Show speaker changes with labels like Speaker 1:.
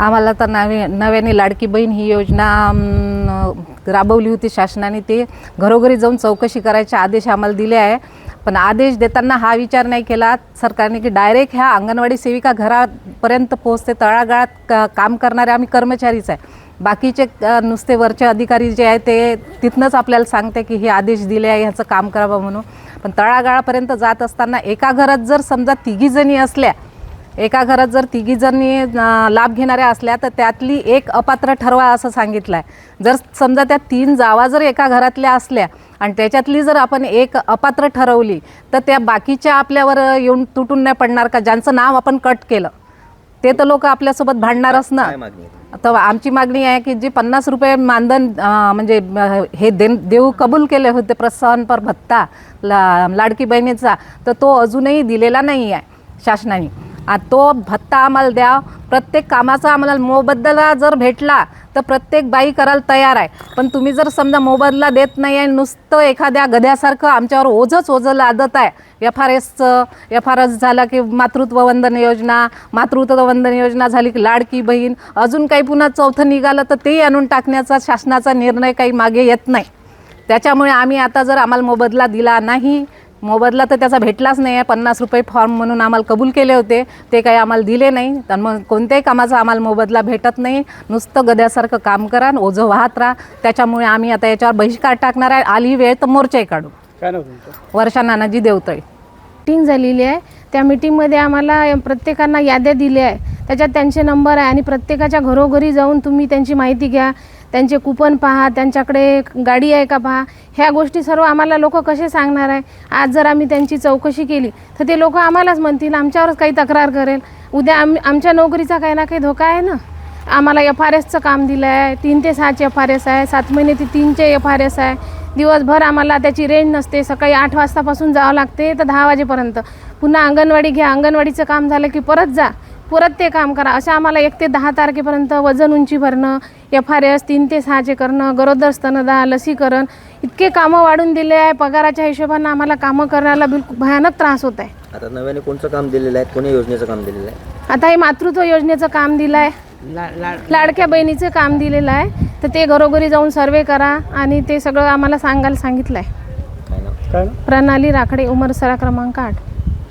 Speaker 1: आम्हाला तर नवे नव्याने लाडकी बहीण ही योजना राबवली होती शासनाने. ते घरोघरी जाऊन चौकशी करायचे आदेश आम्हाला दिले आहे. पण आदेश देताना हा विचार नाही केला. सरकारने की डायरेक्ट ह्या अंगणवाडी सेविका घरापर्यंत पोहोचते. तळागाळात का काम करणारे आम्ही कर्मचारीच आहे. बाकीचे नुसते वरचे अधिकारी जे आहे ते तिथनंच आपल्याला सांगते की हे आदेश दिले आहे ह्याचं काम करावं म्हणून. पण तळागाळापर्यंत जात असताना एका घरात जर समजा तिघीजणी असल्या एका घरात जर तिघीजणी अं, लाभ घेणाऱ्या असल्या तर त्यातली एक अपात्र ठरवा असं सांगितलं आहे जर समजा त्या तीन जावा जर एका घरातल्या असल्या आणि त्याच्यातली जर आपण एक अपात्र ठरवली तर त्या बाकीच्या आपल्यावर येऊन तुटून नाही पडणार का? ज्यांचं नाव आपण कट केलं ते तर लोक आपल्यासोबत भांडणारच ना? तर आमची मागणी आहे की जे पन्नास रुपये मानधन म्हणजे हे दे देऊ कबूल केले होते प्रोत्साहनपर भत्ता ला लाडकी बहिणीचा तर तो अजूनही दिलेला नाही आहे शासनाने. आ, तो भत्ता आम्हाला द्या. प्रत्येक कामाचा आम्हाला मोबदला जर भेटला तर प्रत्येक बाई करायला तयार आहे. पण तुम्ही जर समजा मोबदला देत नाही आहे नुसतं एखाद्या गध्यासारखं आमच्यावर ओझंच ओझं लादत आहे. एफ आर एसचं एफ आर एस झाला की मातृत्व वंदन योजना मातृत्व वंदन योजना झाली की लाडकी बहीण अजून काही पुन्हा चौथं निघालं तर तेही आणून टाकण्याचा शासनाचा निर्णय काही मागे येत नाही. त्याच्यामुळे आम्ही आता जर आम्हाला मोबदला दिला नाही मोबदला तर त्याचा भेटलाच नाही आहे. पन्नास रुपये फॉर्म म्हणून आम्हाला कबूल केले होते. ते काही आम्हाला दिले नाही. तर मग कोणत्याही कामाचा आम्हाला मोबदला भेटत नाही. नुसतं गद्यासारखं काम करा आणि ओझं वाहत राहा. त्याच्यामुळे आम्ही आता याच्यावर बहिष्कार टाकणार आहे. आली वेळ तर मोर्चाही काढू.
Speaker 2: काय नाव तुमचं?
Speaker 1: वर्षा नानाजी देवतळे
Speaker 3: मीटिंग झालेली आहे. त्या मीटिंगमध्ये आम्हाला प्रत्येकांना याद्या दिल्या आहे त्याच्यात त्यांचे नंबर आहे आणि प्रत्येकाच्या घरोघरी जाऊन तुम्ही त्यांची माहिती घ्या. त्यांचे कुपन पहा. त्यांच्याकडे गाडी आहे का पहा. ह्या गोष्टी सर्व आम्हाला लोक कसे सांगणार आहे? आज जर आम्ही त्यांची चौकशी केली तर ते लोक आम्हालाच म्हणतील आमच्यावरच काही तक्रार करेल. उद्या आम आमच्या नोकरीचा काही ना काही धोका आहे ना? आम्हाला एफ आर एसचं काम दिलं आहे तीन ते सहाचे एफ आर एस आहे सात महिने ते तीनचे एफ आर एस आहे. दिवसभर आम्हाला त्याची रेंज नसते सकाळी आठ वाजतापासून जावं लागते तर दहा वाजेपर्यंत. पुन्हा अंगणवाडी घ्या अंगणवाडीचं काम झालं की परत जा. परत ते काम करा. असं आम्हाला एक ते दहा तारखेपर्यंत वजन उंची भरणं एफ आर एस तीन ते सहाचे करणं गरोदर स्तनदा लसीकरण इतके कामं वाढून दिले आहे. पगाराच्या हिशोबानं आम्हाला कामं करायला बिलकुल भयानक त्रास होत आहे.
Speaker 4: आता नव्याने कोणचं काम दिलेलं आहे? कोणी योजनेचं काम दिलेलं आहे?
Speaker 3: आता हे मातृत्व योजनेचं काम दिलं आहे लाडक्या बहिणीचं काम दिलेलं आहे. तर ते घरोघरी जाऊन सर्वे करा आणि ते सगळं आम्हाला सांगायला सांगितलं आहे
Speaker 4: काय
Speaker 3: प्रणाली राखडे उमरसरा क्रमांक आठ.